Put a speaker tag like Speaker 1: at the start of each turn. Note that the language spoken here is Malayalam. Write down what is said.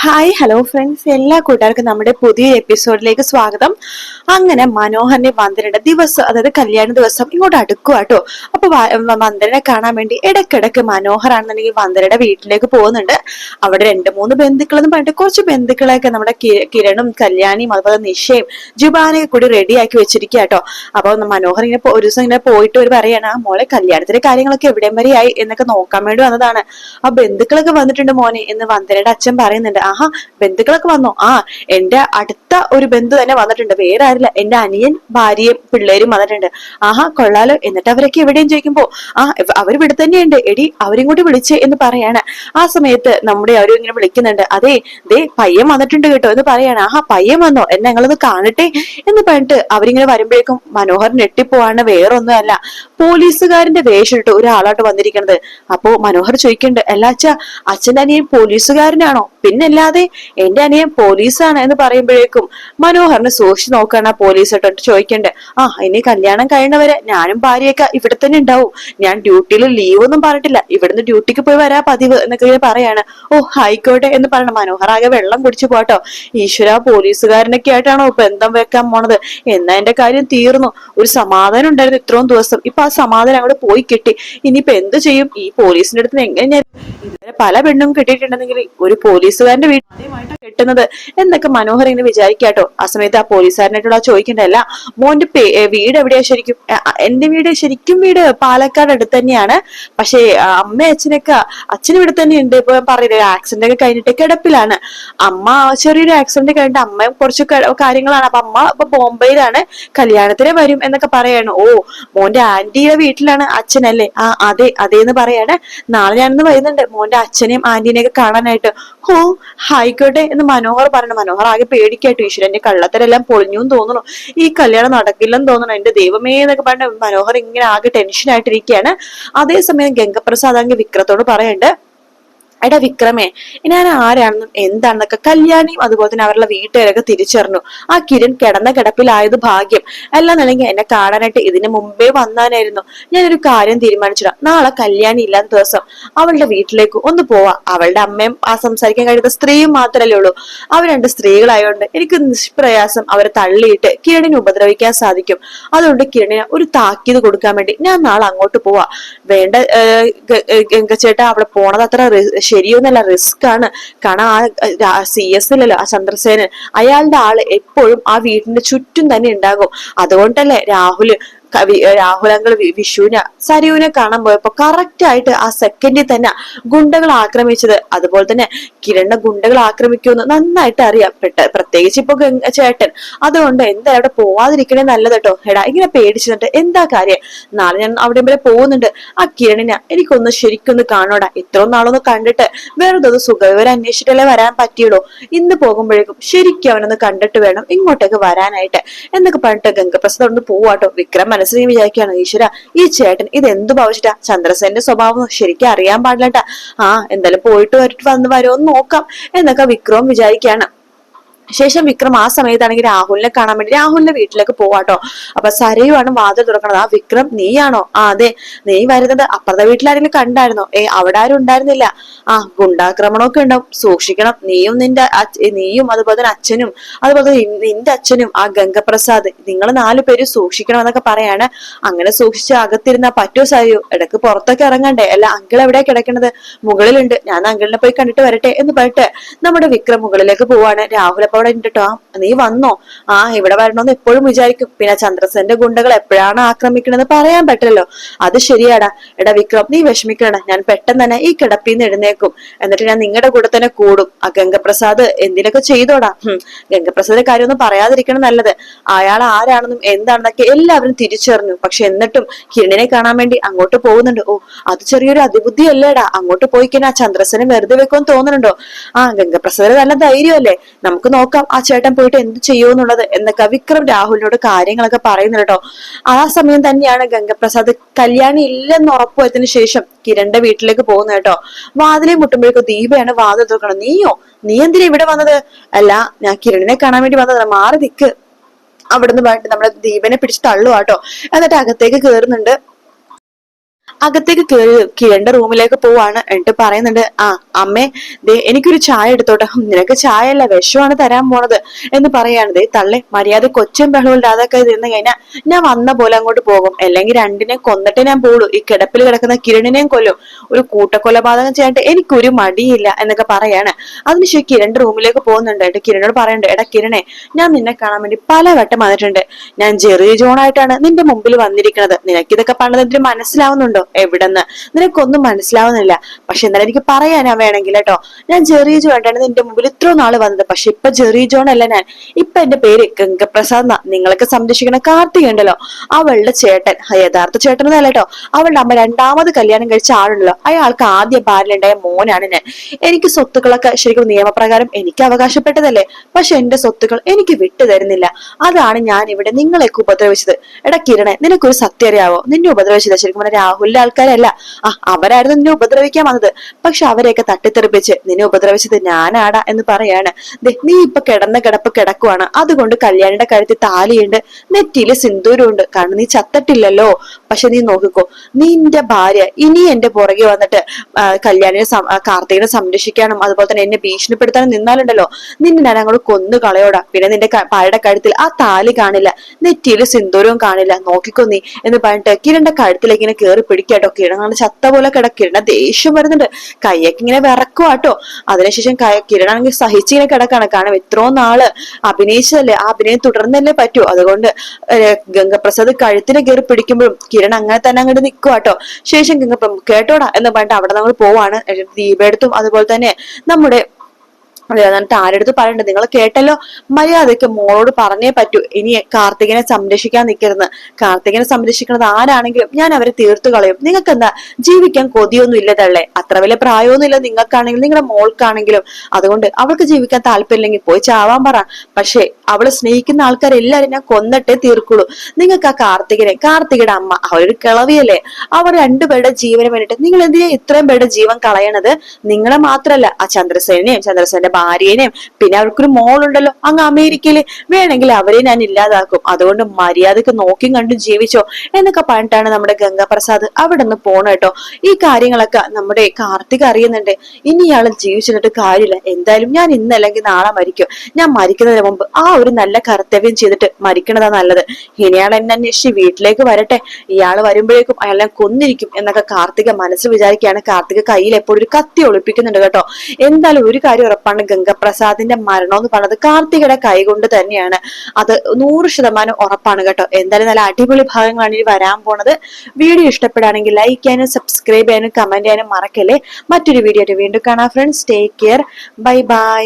Speaker 1: ഹായ് ഹലോ ഫ്രണ്ട്സ് എല്ലാ കൂട്ടുകാർക്കും നമ്മുടെ പുതിയ എപ്പിസോഡിലേക്ക് സ്വാഗതം. അങ്ങനെ മനോഹരനെ വന്ദനയുടെ ദിവസം അതായത് കല്യാണ ദിവസം ഇങ്ങോട്ട് അടുക്കുക കേട്ടോ അപ്പൊ വന്ദനനെ കാണാൻ വേണ്ടി ഇടക്കിടക്ക് മനോഹരാണെന്നുണ്ടെങ്കിൽ വന്ദനയുടെ വീട്ടിലേക്ക് പോകുന്നുണ്ട്. അവിടെ രണ്ട് മൂന്ന് ബന്ധുക്കളെന്ന് പറഞ്ഞിട്ട് കുറച്ച് ബന്ധുക്കളെയൊക്കെ നമ്മുടെ കിരണും കല്യാണിയും അതുപോലെ നിഷയും ജുബാനൊക്കെ കൂടി റെഡിയാക്കി വെച്ചിരിക്കുക കേട്ടോ അപ്പൊ മനോഹർ ഇങ്ങനെ ഒരു ദിവസം ഇങ്ങനെ പോയിട്ട് ഒരു പറയാണ് "ആ, മോളെ കല്യാണത്തിന്റെ കാര്യങ്ങളൊക്കെ എവിടെയും വരെയായി എന്നൊക്കെ നോക്കാൻ വേണ്ടി വന്നതാണ്. ആ ബന്ധുക്കളൊക്കെ വന്നിട്ടുണ്ട് മോനെ എന്ന് വന്ദനയുടെ അച്ഛൻ പറയുന്നുണ്ട്. ആഹാ ബന്ധുക്കളൊക്കെ വന്നോ? ആ എന്റെ അടുത്ത ഒരു ബന്ധു തന്നെ വന്നിട്ടുണ്ട്. വേറെ ആരില്ല എന്റെ അനിയൻ ഭാര്യയും പിള്ളേരും വന്നിട്ടുണ്ട്. ആഹാ കൊള്ളാലോ. എന്നിട്ട് അവരൊക്കെ എവിടെയും ചോദിക്കുമ്പോ ആ അവർ ഇവിടെ തന്നെയുണ്ട്. എടി അവരും കൂടി വിളിച്ച് എന്ന് പറയാണ്. ആ സമയത്ത് നമ്മുടെ അവരും ഇങ്ങനെ വിളിക്കുന്നുണ്ട്. അതെ ദേ പയ്യൻ വന്നിട്ടുണ്ട് കേട്ടോ എന്ന് പറയാണ്. ആഹാ പയ്യൻ വന്നോ? എന്നെ ഞങ്ങളത് കാണട്ടെ എന്ന് പറഞ്ഞിട്ട് അവരിങ്ങനെ വരുമ്പോഴേക്കും മനോഹർ ഞെട്ടിപ്പോവാണ്. വേറൊന്നും അല്ല പോലീസുകാരന്റെ വേഷം ഇട്ട് ഒരാളായിട്ട് വന്നിരിക്കുന്നത് അപ്പോ മനോഹർ ചോദിക്കുന്നുണ്ട് അല്ല അച്ഛ അച്ഛന്റെ അനിയൻ പോലീസുകാരനാണോ? പിന്നല്ലാതെ എന്റെ അനിയൻ പോലീസാണ് എന്ന് പറയുമ്പോഴേക്കും മനോഹറിനെ സൂക്ഷിച്ചു നോക്കാണ് ആ പോലീസ് ഇട്ടിട്ട് ചോദിക്കണ്ടേ ആ ഇനി കല്യാണം കഴിയണവരെ ഞാനും ഭാര്യയൊക്കെ ഇവിടെ തന്നെ ഉണ്ടാവും. ഞാൻ ഡ്യൂട്ടിയിൽ ലീവ് ഒന്നും പറഞ്ഞിട്ടില്ല. ഇവിടുന്ന് ഡ്യൂട്ടിക്ക് പോയി വരാ പതിവ് എന്നൊക്കെ ഇങ്ങനെ പറയാണ്. ഓ ആയിക്കോട്ടെ എന്ന് പറയണം. മനോഹർ ആകെ വെള്ളം കുടിച്ചു പോട്ടോ ഈശ്വര പോലീസുകാരനൊക്കെ ആയിട്ടാണോ ബന്ധം വെക്കാൻ പോണത്? എന്നാ എന്റെ കാര്യം തീർന്നു. ഒരു സമാധാനം ഉണ്ടായിരുന്നു ഇത്രയും ദിവസം. ഇപ്പൊ ആ സമാധാനം അവിടെ പോയി കിട്ടി. ഇനിയിപ്പൊ എന്ത് ചെയ്യും? ഈ പോലീസിന്റെ അടുത്ത് എങ്ങനെ ഞാൻ ഇതുവരെ പല പെണ്ണും കിട്ടിയിട്ടുണ്ടെങ്കിൽ ഒരു പോലീസുകാരന്റെ ভিডিও കെട്ടുന്നത് എന്നൊക്കെ മനോഹർ ഇങ്ങനെ വിചാരിക്കാട്ടോ. ആ സമയത്ത് ആ പോലീസുകാരനായിട്ടുള്ള ചോദിക്കണ്ടല്ല മോന്റെ വീട് എവിടെയാ ശരിക്കും? എന്റെ വീട് ശരിക്കും വീട് പാലക്കാട് അടുത്ത് തന്നെയാണ്. പക്ഷേ അമ്മ അച്ഛനൊക്കെ അച്ഛൻ ഇവിടെ തന്നെ ഉണ്ട് ഇപ്പൊ പറഞ്ഞില്ലേ ആക്സിഡന്റ് ഒക്കെ കഴിഞ്ഞിട്ട് കിടപ്പിലാണ്. അമ്മ ചെറിയൊരു ആക്സിഡന്റ് കഴിഞ്ഞിട്ട് അമ്മ കുറച്ച് കാര്യങ്ങളാണ്. അപ്പൊ അമ്മ ഇപ്പൊ ബോംബെയിലാണ്. കല്യാണത്തിന് വരും എന്നൊക്കെ പറയാണ്. ഓ മോന്റെ ആന്റിയുടെ വീട്ടിലാണ് അച്ഛനല്ലേ? ആ അതെ അതേന്ന് പറയാണ്. നാളെ ഞാനിന്ന് വരുന്നുണ്ട്. മോന്റെ അച്ഛനെയും ആന്റീനെയും ഒക്കെ കാണാനായിട്ട്. ഓ ആയിക്കോട്ടെ. എന്ന് മനോഹർ പറഞ്ഞു. മനോഹർ ആകെ പേടിക്കാട്ടോ ഈശ്വരന്റെ കള്ളത്തരെല്ലാം പൊളിഞ്ഞു തോന്നുന്നു. ഈ കല്യാണം നടക്കില്ലെന്ന് തോന്നുന്നു. എന്റെ ദൈവമേ എന്നൊക്കെ പറഞ്ഞ മനോഹർ ഇങ്ങനെ ആകെ ടെൻഷൻ ആയിട്ടിരിക്കുകയാണ്. അതേസമയം ഗംഗപ്രസാദ് അങ്ങ് വിക്രത്തോട് പറയണ്ട് എടാ വിക്രമേ ഞാൻ ആരാണെന്നും എന്താണെന്നൊക്കെ കല്യാണിയും അതുപോലെ തന്നെ അവരുടെ വീട്ടുകാരൊക്കെ തിരിച്ചറിഞ്ഞു. ആ കിരൺ കിടന്ന കിടപ്പിലായത് ഭാഗ്യം. അല്ലാന്നുണ്ടെങ്കിൽ എന്നെ കാണാനായിട്ട് ഇതിന് മുമ്പേ വന്നാനായിരുന്നു. ഞാനൊരു കാര്യം തീരുമാനിച്ചിടാം. നാളെ കല്യാണി ഇല്ലാത്ത ദിവസം അവളുടെ വീട്ടിലേക്ക് ഒന്ന് പോവാ. അവളുടെ അമ്മയും ആ സംസാരിക്കാൻ കഴിയുന്ന സ്ത്രീയും മാത്രമല്ലേ ഉള്ളൂ. അവർ രണ്ട് സ്ത്രീകളായതുകൊണ്ട് എനിക്ക് നിഷ്പ്രയാസം അവരെ തള്ളിയിട്ട് കിരണിനെ ഉപദ്രവിക്കാൻ സാധിക്കും. അതുകൊണ്ട് കിരണിന് ഒരു താക്കീത് കൊടുക്കാൻ വേണ്ടി ഞാൻ നാളെ അങ്ങോട്ട് പോവാ. വേണ്ട ഗംഗച്ചേട്ടാ അവിടെ പോണത് അത്ര ശരിയൊന്നല്ല റിസ്ക് ആണ്. കാരണം ആ സി എസ് അല്ലല്ലോ ആ ചന്ദ്രസേനൻ. അയാളുടെ ആൾ എപ്പോഴും ആ വീടിന്റെ ചുറ്റും തന്നെ ഉണ്ടാകും. അതുകൊണ്ടല്ലേ രാഹുൽ ക- രാഹുലങ്ങൾ വിഷുവിനെ സരിയുവിനെ കാണാൻ പോയപ്പോ കറക്റ്റ് ആയിട്ട് ആ സെക്കൻഡിൽ തന്നെ ഗുണ്ടകൾ ആക്രമിച്ചത്. അതുപോലെ തന്നെ കിരണ്ണ ഗുണ്ടകൾ ആക്രമിക്കുമെന്ന് നന്നായിട്ട് അറിയാം. പ്രത്യേകിച്ച് ഇപ്പൊ ചേട്ടൻ. അതുകൊണ്ട് എന്താ അവിടെ പോവാതിരിക്കണേ നല്ലതട്ടോ എടാ ഇങ്ങനെ പേടിച്ചിട്ട് എന്താ കാര്യം? നാളെ ഞാൻ അവിടെ വരെ പോകുന്നുണ്ട്. ആ കിരണിനെ എനിക്കൊന്ന് ശരിക്കൊന്ന് കാണോടാ. ഇത്രയും നാളൊന്ന് കണ്ടിട്ട് വേറെ ഒന്ന് സുഖവിവരം അന്വേഷിച്ചിട്ടല്ലേ വരാൻ പറ്റിയുള്ളൂ. ഇന്ന് പോകുമ്പോഴേക്കും ശരിക്കും അവനൊന്ന് കണ്ടിട്ട് വേണം ഇങ്ങോട്ടേക്ക് വരാനായിട്ട്. എന്നൊക്കെ പറഞ്ഞിട്ട് ഗംഗപ്രസാദ് ഒന്ന് പോവാട്ടോ വിക്രം മനസ്സിൽ വിചാരിക്കുകയാണ് ഈശ്വര. ഈ ചേട്ടൻ ഇത് എന്ത് ഭാവിച്ചിട്ടാ? ചന്ദ്രസേന്റെ സ്വഭാവം ശരിക്കും അറിയാൻ പാടില്ലട്ടാ. ആ എന്തായാലും പോയിട്ട് വരിട്ട് വന്ന് വരുമോ നോക്കാം. എന്നൊക്കെ വിക്രവും വിചാരിക്കുകയാണ്. ശേഷം വിക്രം ആ സമയത്താണെങ്കിൽ രാഹുലിനെ കാണാൻ വേണ്ടി രാഹുലിന്റെ വീട്ടിലേക്ക് പോവാട്ടോ. അപ്പൊ സരയുവാണ് വാതിൽ തുറക്കണത്. ആ വിക്രം നീയാണോ? ആ അതെ നീ വരുന്നത് അപ്പുറത്തെ വീട്ടിലാരെങ്കിലും കണ്ടായിരുന്നോ? ഏ അവിടെ ആരും ഉണ്ടായിരുന്നില്ല. ആ ഗുണ്ടാക്രമണമൊക്കെ ഉണ്ടാവും. സൂക്ഷിക്കണം. നീയും നിന്റെ നീയും അതുപോലെ തന്നെ അച്ഛനും അതുപോലെ തന്നെ നിന്റെ അച്ഛനും ആ ഗംഗപ്രസാദ് നിങ്ങൾ നാലു പേര് സൂക്ഷിക്കണം എന്നൊക്കെ പറയാണ്. അങ്ങനെ സൂക്ഷിച്ച് അകത്തിരുന്ന പറ്റോ സാരിയോ? ഇടയ്ക്ക് പുറത്തൊക്കെ ഇറങ്ങണ്ടേ? അല്ല അങ്കിൾ എവിടെയാ കിടക്കണത്? മുകളിലുണ്ട്. ഞാൻ അങ്കിളിനെ പോയി കണ്ടിട്ട് വരട്ടെ എന്ന് പറഞ്ഞിട്ട് നമ്മുടെ വിക്രം മുകളിലേക്ക് പോവാണ്. രാഹുൽ അവിടെ ഉണ്ട് ആ നീ വന്നോ? ആ ഇവിടെ വരണമെന്ന് എപ്പോഴും വിചാരിക്കും. പിന്നെ ചന്ദ്രസേന്റെ ഗുണ്ടകൾ എപ്പോഴാണ് ആക്രമിക്കണമെന്ന് പറയാൻ പറ്റില്ലല്ലോ. അത് ശരിയാടാ. എടാ വിക്രം നീ വിഷമിക്കണ ഞാൻ പെട്ടെന്ന് തന്നെ ഈ കിടപ്പിൽ നിന്ന് എഴുന്നേക്കും എന്നിട്ട് ഞാൻ നിങ്ങളുടെ കൂടെ തന്നെ കൂടും. ആ ഗംഗപ്രസാദ് എന്തിനൊക്കെ ചെയ്തോടാ? ഗംഗപ്രസാദ് ഗംഗപ്രസാദിന്റെ കാര്യമൊന്നും പറയാതിരിക്കണം നല്ലത്. അയാൾ ആരാണെന്നും എന്താണെന്നൊക്കെ എല്ലാവരും തിരിച്ചറിഞ്ഞു. പക്ഷെ എന്നിട്ടും കിരണിനെ കാണാൻ വേണ്ടി അങ്ങോട്ട് പോകുന്നുണ്ട്. ഓ അത് ചെറിയൊരു അതിബുദ്ധി അല്ലേടാ അങ്ങോട്ട് പോയി കഴിഞ്ഞാൽ ചന്ദ്രസനെ വെറുതെ വെക്കുമെന്ന് തോന്നുന്നുണ്ടോ? ആ ഗംഗപ്രസാദ് നല്ല ധൈര്യമല്ലേ? നമുക്ക് നോക്കാം. ആ ചേട്ടൻ പോയിട്ട് എന്ത് ചെയ്യുമെന്നുള്ളത്? എന്നൊക്കെ വിക്രം രാഹുലിനോട് കാര്യങ്ങളൊക്കെ പറയുന്നു കേട്ടോ. ആ സമയം തന്നെയാണ് ഗംഗപ്രസാദ് കല്യാണി ഇല്ലെന്ന് ഉറപ്പുവരുത്തിന് ശേഷം കിരണിന്റെ വീട്ടിലേക്ക് പോകുന്നത് കേട്ടോ. വാതിലെ മുട്ടുമ്പോഴേക്കും ദീപയാണ് വാതിൽ തുറക്കണം നീയോ? നീ എന്തിനാ ഇവിടെ വന്നത്? അല്ല ഞാൻ കിരണിനെ കാണാൻ വേണ്ടി വന്നത്. മാറി നിക്ക്. അവിടുന്ന് പോയിട്ട് നമ്മുടെ ദീപനെ പിടിച്ച് തള്ളുവാട്ടോ എന്നിട്ട് അകത്തേക്ക് കയറുന്നുണ്ട് അകത്തേക്ക് കയറി കിരണിന്റെ റൂമിലേക്ക് പോവാണ് എന്നിട്ട് പറയുന്നുണ്ട് ആ അമ്മേ ദേ എനിക്കൊരു ചായ എടുത്തോട്ടെ. നിനക്ക് ചായ അല്ല വിഷമാണ് തരാൻ പോണത്. എന്ന് പറയാണ്. ദേ തള്ളെ മര്യാദ കൊച്ചും ബഹളവും അതൊക്കെ നിന്ന് കഴിഞ്ഞാൽ ഞാൻ വന്ന പോലെ അങ്ങോട്ട് പോകും. അല്ലെങ്കിൽ രണ്ടിനെ കൊന്നിട്ട് ഞാൻ പോളൂ ഈ കിടപ്പിൽ കിടക്കുന്ന കിരണിനെയും കൊല്ലും. ഒരു കൂട്ടക്കൊലപാതകം ചെയ്യാനായിട്ട് എനിക്കൊരു മടിയില്ല എന്നൊക്കെ പറയാണ്. അതിനുശേഷം കിരണിന്റെ റൂമിലേക്ക് പോകുന്നുണ്ട്. എന്നിട്ട് കിരണോട് പറയുന്നുണ്ട് എടാ കിരണേ ഞാൻ നിന്നെ കാണാൻ വേണ്ടി പല വട്ടം വന്നിട്ടുണ്ട്. ഞാൻ ജെറി ജോണായിട്ടാണ് നിന്റെ മുമ്പിൽ വന്നിരിക്കുന്നത്. നിനക്കിതൊക്കെ പണ്ടതിന് മനസ്സിലാവുന്നുണ്ടോ? എവിടെന്ന്? നിനക്കൊന്നും മനസ്സിലാവുന്നില്ല. പക്ഷെ എന്നാലും എനിക്ക് പറയാനാ വേണമെങ്കിൽ കേട്ടോ. ഞാൻ ജെറി ജോ ആയിട്ടാണ് നിന്റെ മുമ്പിൽ ഇത്ര നാൾ വന്നത്. പക്ഷെ ഇപ്പൊ ജെറി ജോൺ അല്ല ഞാൻ. ഇപ്പൊ എന്റെ പേര് ഗംഗപ്രസാദ് നിങ്ങളൊക്കെ സംരക്ഷിക്കണ കാർത്തിക ഉണ്ടല്ലോ. അവളുടെ ചേട്ടൻ യഥാർത്ഥ ചേട്ടൻ എന്നല്ല കേട്ടോ. അവളുടെ അമ്മ രണ്ടാമത് കല്യാണം കഴിച്ച ആളുണ്ടല്ലോ. അയാൾക്ക് ആദ്യ ഭാര്യയുണ്ടായ മോനാണ് ഞാൻ. എനിക്ക് സ്വത്തുക്കളൊക്കെ ശരിക്കും നിയമപ്രകാരം എനിക്ക് അവകാശപ്പെട്ടതല്ലേ? പക്ഷെ എന്റെ സ്വത്തുക്കൾ എനിക്ക് വിട്ടു തരുന്നില്ല. അതാണ് ഞാൻ ഇവിടെ നിങ്ങളെയൊക്കെ ഉപദ്രവിച്ചത്. എടാ കിരണേ നിനക്കൊരു സത്യം അറിയാവോ? നിന്നെ ഉപദ്രവിച്ചത് ശരിക്കും രാഹുലിന്റെ ആൾക്കാരല്ല. ആ അവരായിരുന്നു നിന്നെ ഉപദ്രവിക്കാൻ വന്നത്. പക്ഷെ അവരെയൊക്കെ തട്ടിത്തെറിപ്പിച്ച് നിന്നെ ഉപദ്രവിച്ചത് ഞാനാടാ എന്ന് പറയാണ്. നീ ഇപ്പൊ കിടന്ന കിടപ്പ് കിടക്കുവാണ്. അതുകൊണ്ട് കല്യാണിയുടെ കഴുത്തിൽ താലിയുണ്ട് നെറ്റിയിൽ സിന്ദൂരമുണ്ട് കാരണം നീ ചത്തട്ടില്ലല്ലോ. പക്ഷെ നീ നോക്കിക്കോ നിന്റെ ഭാര്യ ഇനി എന്റെ പുറകെ വന്നിട്ട് കല്യാണിനെ കാർത്തികനെ സംരക്ഷിക്കാനും അതുപോലെ തന്നെ എന്നെ ഭീഷണിപ്പെടുത്താനും നിന്നാലുണ്ടല്ലോ. നിന്നെ ഞാൻ അങ്ങോട്ട് കൊന്നു കളയോടാ. പിന്നെ നിന്റെ പാഴയുടെ കഴുത്തിൽ ആ താലി കാണില്ല നെറ്റിയിൽ സിന്ദൂരവും കാണില്ല. നോക്കിക്കോ നീ എന്ന് പറഞ്ഞിട്ട് കിരണ്ട കഴുത്തിലേക്ക് ഇങ്ങനെ കയറി പിടിക്കാട്ടോ കിരൺ അങ്ങനെ ചത്ത പോലെ കിട കിരണ ദേഷ്യം വരുന്നുണ്ട്. കയ്യൊക്കെ ഇങ്ങനെ വിറക്കുവാട്ടോ അതിനുശേഷം കയ- കിരണാണെങ്കിൽ സഹിച്ചിങ്ങനെ കിടക്കാണ്. കാരണം ഇത്രോ നാൾ അഭിനയിച്ചതല്ലേ? ആ അഭിനയം തുടർന്നല്ലേ പറ്റൂ. അതുകൊണ്ട് ഗംഗപ്രസാദ് കഴുത്തിന് കയറി പിടിക്കുമ്പോഴും കിരൺ അങ്ങനെ തന്നെ അങ്ങോട്ട് നിൽക്കുവാട്ടോ ശേഷം ഗംഗപ്ര കേട്ടോടാ എന്ന് പറഞ്ഞിട്ട് അവിടെ നമ്മൾ പോവാണ്. ദീപെടുത്തും അതുപോലെ തന്നെ നമ്മുടെ എന്നിട്ട് ആരെടുത്ത് പറയണ്ട? നിങ്ങൾ കേട്ടല്ലോ. മര്യാദയ്ക്ക് മോളോട് പറഞ്ഞേ പറ്റൂ. ഇനി കാർത്തികനെ സംരക്ഷിക്കാൻ നിൽക്കരുത് കാർത്തികനെ സംരക്ഷിക്കുന്നത് ആരാണെങ്കിലും ഞാൻ അവരെ തീർത്തു കളയും. നിങ്ങൾക്ക് എന്താ ജീവിക്കാൻ കൊതിയൊന്നും ഇല്ല തള്ളേ അത്ര വലിയ പ്രായമൊന്നും ഇല്ല നിങ്ങൾക്കാണെങ്കിലും നിങ്ങളുടെ മോൾക്കാണെങ്കിലും. അതുകൊണ്ട് അവൾക്ക് ജീവിക്കാൻ താല്പര്യമില്ലെങ്കിൽ പോയി ചാവാൻ പറ. പക്ഷേ അവൾ സ്നേഹിക്കുന്ന ആൾക്കാരെല്ലാവരും ഞാൻ കൊന്നിട്ടേ തീർക്കുള്ളൂ. നിങ്ങൾക്ക് ആ കാർത്തികനെ കാർത്തികയുടെ അമ്മ അവരൊരു കിളവിയല്ലേ? അവർ രണ്ടുപേരുടെ ജീവന് വേണ്ടിട്ട് നിങ്ങൾ എന്തിനാ ഇത്രയും പേരുടെ ജീവൻ കളയണത്? നിങ്ങളെ മാത്രല്ല ആ ചന്ദ്രസേനെയും ചന്ദ്രസേന്റെ ഭാര്യേനെയും പിന്നെ അവർക്കൊരു മോളുണ്ടല്ലോ അങ്ങ് അമേരിക്കയിൽ. വേണമെങ്കിൽ അവരെ ഞാൻ ഇല്ലാതാക്കും. അതുകൊണ്ട് മര്യാദയ്ക്ക് നോക്കിയും കണ്ടും ജീവിച്ചോ എന്നൊക്കെ പറഞ്ഞിട്ടാണ് നമ്മുടെ ഗംഗാപ്രസാദ് അവിടെ നിന്ന് പോണ കേട്ടോ. ഈ കാര്യങ്ങളൊക്കെ നമ്മുടെ കാർത്തിക് അറിയുന്നുണ്ട്. ഇനി ഇയാൾ ജീവിച്ചിട്ട് കാര്യമില്ല. എന്തായാലും ഞാൻ ഇന്ന് അല്ലെങ്കിൽ നാളെ മരിക്കും. ഞാൻ മരിക്കുന്നതിന് മുമ്പ് ആ ഒരു നല്ല കർത്തവ്യം ചെയ്തിട്ട് മരിക്കണതാ നല്ലത്. ഇനിയാൾ എന്നെ അന്വേഷിച്ച് വീട്ടിലേക്ക് വരട്ടെ. ഇയാൾ വരുമ്പോഴേക്കും അയാളെ കൊന്നിരിക്കും എന്നൊക്കെ കാർത്തിക മനസ്സ് വിചാരിക്കുകയാണ്. കാർത്തിക കയ്യിൽ എപ്പോഴും ഒരു കത്തി ഒളിപ്പിക്കുന്നുണ്ട് കേട്ടോ. എന്തായാലും ഒരു കാര്യം ഉറപ്പാണ് ഗംഗപ്രസാദിന്റെ മരണം എന്ന് പറയുന്നത് കാർത്തികയുടെ കൈകൊണ്ട് തന്നെയാണ്. അത് നൂറ് ശതമാനം ഉറപ്പാണ് കേട്ടോ. എന്തായാലും നല്ല അടിപൊളി ഭാഗങ്ങളാണ് ഇനി വരാൻ പോണത്. വീഡിയോ ഇഷ്ടപ്പെടുകയാണെങ്കിൽ ലൈക്ക് ചെയ്യാനും സബ്സ്ക്രൈബ് ചെയ്യാനും കമന്റ് ചെയ്യാനും മറക്കല്ലേ. മറ്റൊരു വീഡിയോ വീണ്ടും കാണാം friends take care bye bye